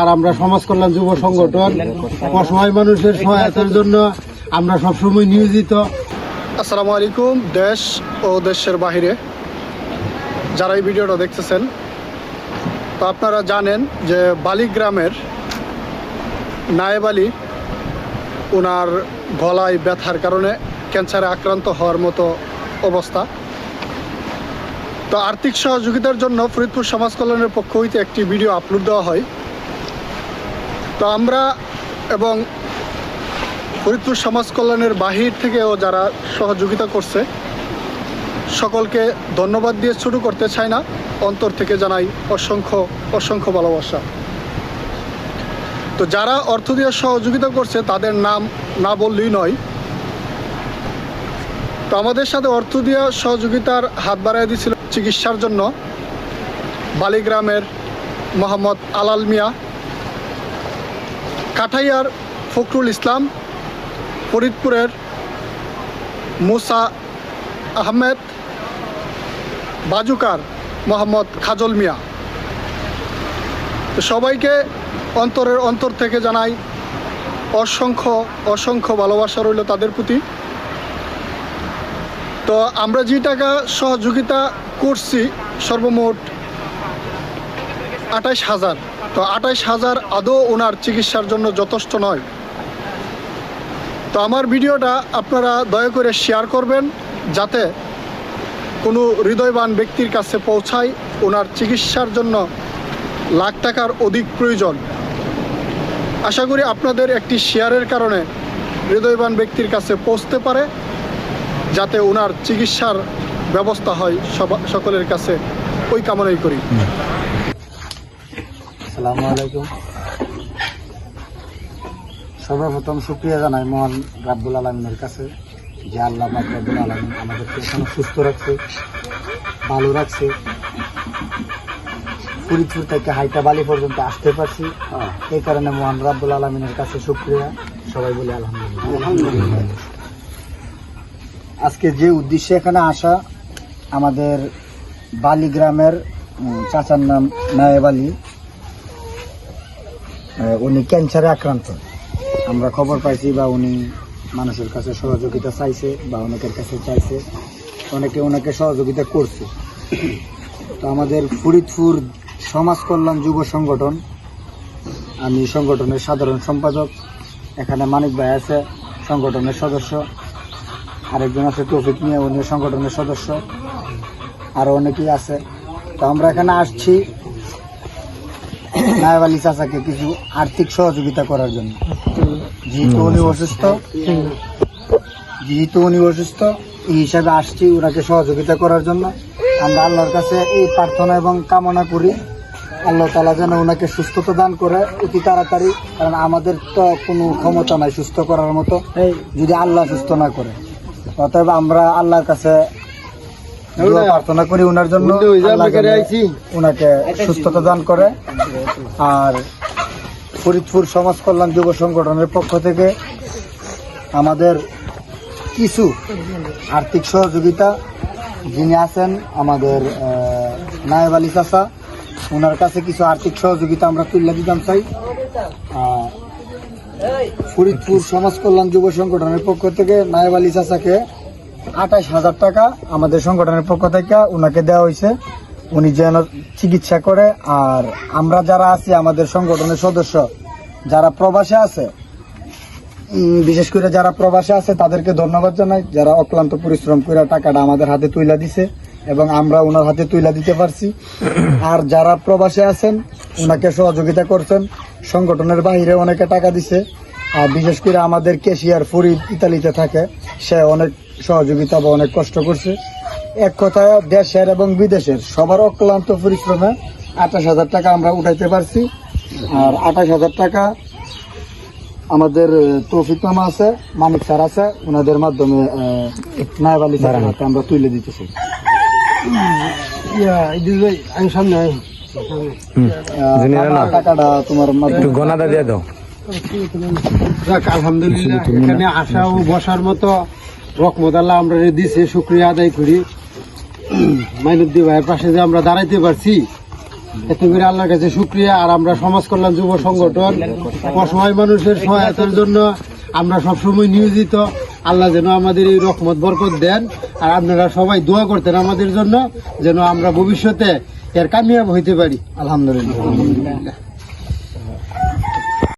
আর আমরা সমাজ কল্যাণ যুব সংগঠন, অসহায় মানুষের সহায়তার জন্য আমরা সবসময় নিয়োজিত। আসসালামু আলাইকুম, দেশ ও দেশের বাহিরে। যারা এই ভিডিওটা দেখতেছেন, তো আপনারা জানেন যে বালিগ্রামের নায়েব আলী ওনার গলায় ব্যথার কারণে ক্যান্সারে আক্রান্ত হওয়ার মতো অবস্থা। তো আর্থিক সহযোগিতার জন্য ফরিদপুর সমাজ কল্যাণের পক্ষ হইতে একটি ভিডিও আপলোড দেওয়া হয়। তো আমরা এবং ফরিদপুর সমাজ কল্যাণের বাহির থেকেও যারা সহযোগিতা করছে, সকলকে ধন্যবাদ দিয়ে শুরু করতে চাই না। অন্তর থেকে জানাই অসংখ্য অসংখ্য ভালোবাসা। তো যারা অর্থ দিয়ে সহযোগিতা করছে, তাদের নাম না বললেই নয়। তো আমাদের সাথে অর্থ দিয়ে সহযোগিতার হাত বাড়াই দিয়েছিল চিকিৎসার জন্য বালিগ্রামের মোহাম্মদ আলাল মিয়া। কাঠাইয়ার ফখরুল ইসলাম, ফরিদপুরের মুসা আহমেদ, বাজুকার মোহাম্মদ খাজল মিয়া। সবাইকে অন্তরের অন্তর থেকে জানাই অসংখ্য অসংখ্য ভালোবাসা রইল তাদের প্রতি। তো আমরা যে টাকা সহযোগিতা করছি সর্বমোট আঠাইশ হাজার। তো আঠাইশ হাজার আদৌ ওনার চিকিৎসার জন্য যথেষ্ট নয়। তো আমার ভিডিওটা আপনারা দয়া করে শেয়ার করবেন, যাতে কোনো হৃদয়বান ব্যক্তির কাছে পৌঁছায় ওনার চিকিৎসার জন্য লাখ টাকার অধিক প্রয়োজন। আশা করি আপনাদের একটি শেয়ারের কারণে হৃদয়বান ব্যক্তির কাছে পৌঁছতে পারে, যাতে ওনার চিকিৎসার ব্যবস্থা হয় সকলের কাছে। ওই কামনাই করি। আসসালামু আলাইকুম। সর্বপ্রথম শুক্রিয়া জানাই মহান রাব্বুল আলমিনের কাছে যে আল্লাহ রাব্বুল আলমিন আমাদেরকে এখনও সুস্থ রাখছে ভালো রাখছে। ফরিদপুর থেকে হাইটা বালি পর্যন্ত আসতে পারছি। এই কারণে মহান রাব্বুল আলমিনের কাছে শুক্রিয়া সবাই বলে আলহামদুলিল্লাহ। আজকে যে উদ্দেশ্যে এখানে আসা আমাদের বালি গ্রামের চাচার নাম নায়েব আলী। উনি ক্যান্সারে আক্রান্ত। আমরা খবর পাইছি বা উনি মানুষের কাছে সহযোগিতা চাইছে বা অনেকের কাছে চাইছে। অনেকে ওনাকে সহযোগিতা করছে। তো আমাদের ফরিদপুর সমাজ কল্যাণ যুব সংগঠন, আমি সংগঠনের সাধারণ সম্পাদক, এখানে মানিক ভাই আছে, সংগঠনের সদস্য। আরেকজন আছে তৌফিক নিয়ে উনি সংগঠনের সদস্য। আরও অনেকেই আছে। তো আমরা এখানে আসছি। নায়েব আলী চাচাকে কিছু আর্থিক সহযোগিতা করার জন্য। যেহেতু উনি অসুস্থ যেহেতু উনি অসুস্থ এই হিসাবে আসছি ওনাকে সহযোগিতা করার জন্য। আমরা আল্লাহর কাছে এই প্রার্থনা এবং কামনা করি আল্লাহ তালা যেন ওনাকে সুস্থতা দান করে অতি তাড়াতাড়ি কারণ আমাদের তো কোনো ক্ষমতা নাই সুস্থ করার মতো। যদি আল্লাহ সুস্থ না করে অতএব আমরা আল্লাহর কাছে দোয়া প্রার্থনা করি ওনার জন্য। ওনাকে সুস্থতা দান করে। আর ফরিদপুর সমাজ কল্যাণ যুব সংগঠনের পক্ষ থেকে আমাদের কিছু আর্থিক সহযোগিতা। যিনি আছেন আমাদের নায়েব আলী চাষা ওনার কাছে কিছু আর্থিক সহযোগিতা আমরা তুলে দিতাম চাই। ফরিদপুর সমাজ কল্যাণ যুব সংগঠনের পক্ষ থেকে নায়েব আলী চাচাকে আঠাশ হাজার টাকা আমাদের সংগঠনের পক্ষ থেকে ওনাকে দেওয়া হয়েছে। উনি যেন চিকিৎসা করে, আর আমরা যারা আছি, আমাদের সংগঠনের সদস্য, যারা প্রবাসে আছে বিশেষ করে যারা প্রবাসে আছে, তাদেরকে ধন্যবাদ জানাই। যারা অক্লান্ত পরিশ্রম করে টাকাটা আমাদের হাতে তুইলা দিছে, এবং আমরা ওনার হাতে তুইলা দিতে পারছি। আর যারা প্রবাসে আছেন ওনাকে সহযোগিতা করছেন। সংগঠনের বাইরে অনেকে টাকা দিছে। আর বিশেষ করে আমাদের কেশিয়ার ফরিদ ইতালিতে থাকে, সে অনেক সহযোগিতা বা অনেক কষ্ট করছে। এক কথায় দেশের এবং বিদেশের সবার অক্লান্ত পরিশ্রমে আঠাশ হাজার টাকা আমরা উঠাইতে পারছি। আর আঠাশ হাজার টাকা আমাদের তৌফিক মামা আছে মানিক স্যার আছে ওনাদের মাধ্যমে নায়েব আলী স্যারের হাতে আমরা তুলে দিতেছি। আমি সামনে টাকাটা তোমার মাধ্যমে দিয়ে দাও। আলহামদুলিল্লাহ এখানে আসা ও বসার মতো রকমত আল্লাহ আমরা দিছে, শুক্রিয়া আদায় করি। মাইনুদ্দি ভাইয়ের পাশে যে আমরা দাঁড়াইতে পারছি, এতে করে আল্লাহর কাছে শুক্রিয়া। আর আমরা সমাজ কল্যাণ যুব সংগঠন, অসহায় মানুষের সহায়তার জন্য আমরা সবসময় নিয়োজিত। আল্লাহ যেন আমাদের এই রকমত বরকত দেন। আর আপনারা সবাই দোয়া করতেন আমাদের জন্য, যেন আমরা ভবিষ্যতে এর কামিয়াব হইতে পারি। আলহামদুলিল্লাহ।